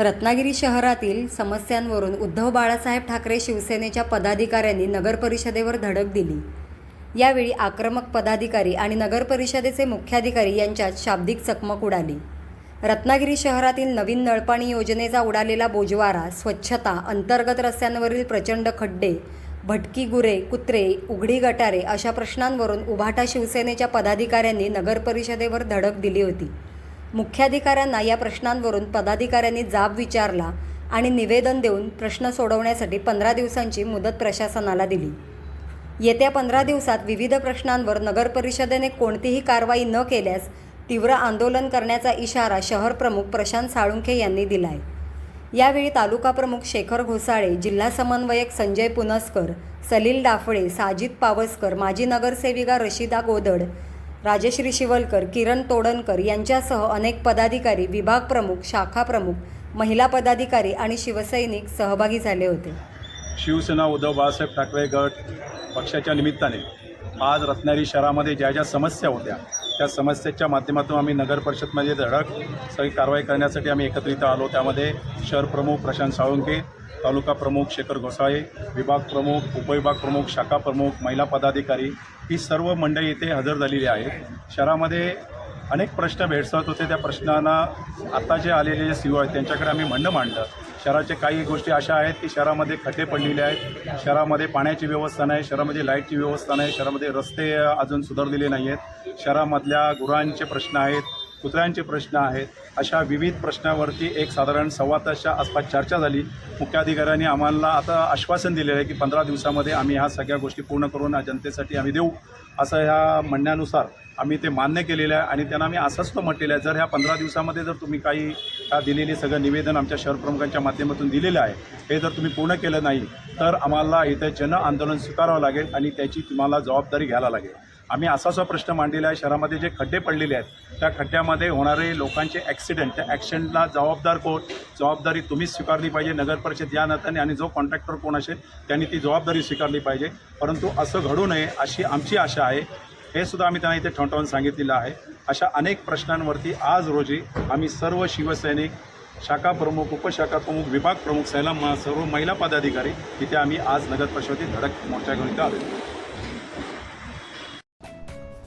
रत्नागिरी शहरातील समस्यांवरून उद्धव बाळासाहेब ठाकरे शिवसेनेच्या पदाधिकाऱ्यांनी नगरपरिषदेवर धडक दिली. यावेळी आक्रमक पदाधिकारी आणि नगरपरिषदेचे मुख्याधिकारी यांच्यात शाब्दिक चकमक उडाली. रत्नागिरी शहरातील नवीन नळपाणी योजनेचा उडालेला बोजवारा स्वच्छता अंतर्गत रस्त्यांवरील प्रचंड खड्डे भटकी गुरे कुत्रे उघडी गटारे अशा प्रश्नांवरून उभाटा शिवसेनेच्या पदाधिकाऱ्यांनी नगरपरिषदेवर धडक दिली होती. मुख्याधिकाऱ्यांना या प्रश्नांवरून पदाधिकाऱ्यांनी जाब विचारला आणि निवेदन देऊन प्रश्न सोडवण्यासाठी पंधरा दिवसांची मुदत प्रशासनाला दिली. येत्या पंधरा दिवसात विविध प्रश्नांवर नगरपरिषदेने कोणतीही कारवाई न केल्यास तीव्र आंदोलन करण्याचा इशारा शहर प्रमुख प्रशांत साळुंखे यांनी दिलाय. यावेळी तालुका प्रमुख शेखर घोसाळे जिल्हा समन्वयक संजय पुनस्कर सलील डाफळे साजिद पावसकर माजी नगरसेविका रशिदा गोदड राजश्री शिवलकर किरण तोडणकर यांच्यासह अनेक पदाधिकारी विभाग प्रमुख शाखा प्रमुख महिला पदाधिकारी आणि शिवसैनिक सहभागी झाले होते. शिवसेना उद्धव बाळासाहेब ठाकरे गट पक्षाच्या निमित्ताने आज रत्नागिरी शहरामध्ये ज्या ज्या समस्या होत्या त्या समस्येच्या माध्यमातून आम्ही नगर परिषदमध्ये धडक सगळी कारवाई करण्यासाठी आम्ही एकत्रित आलो. त्यामध्ये शहर प्रमुख प्रशांत साळुंके तालुका प्रमुख शेखर घोसाळे विभाग प्रमुख उपविभाग प्रमुख शाखा प्रमुख महिला पदाधिकारी ही सर्व मंडळी इथे हजर झालेली आहेत. शहरामध्ये अनेक प्रश्न भेडसावत होते. त्या प्रश्नांना आता जे आलेले जे सी आहेत त्यांच्याकडे आम्ही म्हणणं मांडलं. शहराच्या काही गोष्टी अशा आहेत की शहरामध्ये खड्डे पडलेले आहेत. शहरामध्ये पाण्याची व्यवस्था नाही शहरामध्ये लाईटची व्यवस्था नाही शहरामध्ये रस्ते अजून सुधारलेले नाही आहेत शहरामधल्या गुरांचे प्रश्न आहेत. कुत्र्यांचे प्रश्न आहेत. अशा विविध प्रश्नावरती एक साधारण सव्वा तासच्या आसपास चर्चा झाली. मुख्याधिकाऱ्यांनी आम्हाला आता आश्वासन दिलेलं आहे की पंधरा दिवसामध्ये आम्ही ह्या सगळ्या गोष्टी पूर्ण करून जनतेसाठी आम्ही देऊ. असं ह्या म्हणण्यानुसार आम्ही ते मान्य केलेलं आहे आणि त्यांना आम्ही असंच तो म्हटलेलं आहे. जर ह्या पंधरा दिवसामध्ये जर तुम्ही काही ह्या दिलेली सगळं निवेदन आमच्या शहर प्रमुखांच्या माध्यमातून दिलेलं आहे हे जर तुम्ही पूर्ण केलं नाही तर आम्हाला इथे जन आंदोलन स्वीकारावं लागेल आणि त्याची तुम्हाला जबाबदारी घ्यायला लागेल. आम्ही असा असा प्रश्न मांडलेला आहे. शहरामध्ये जे खड्डे पडलेले आहेत त्या खड्ड्यामध्ये होणारे लोकांचे ॲक्सिडेंट त्या ॲक्सिडेंटला जबाबदार कोण? जबाबदारी तुम्हीच स्वीकारली पाहिजे नगर परिषद या नात्याने आणि जो कॉन्ट्रॅक्टर कोण असेल त्यांनी ती जबाबदारी स्वीकारली पाहिजे. परंतु असं घडू नये अशी आमची आशा आहे. हे सुद्धा आम्ही त्यांना इथे ठणठावून सांगितलेलं आहे. अशा अनेक प्रश्नांवरती आज रोजी आम्ही सर्व शिवसैनिक शाखा प्रमुख उपशाखा प्रमुख विभाग प्रमुख सैला म- सर्व महिला पदाधिकारी इथे आम्ही आज नगर परिषदेत धडक मोर्चा घेऊन इथं आलो.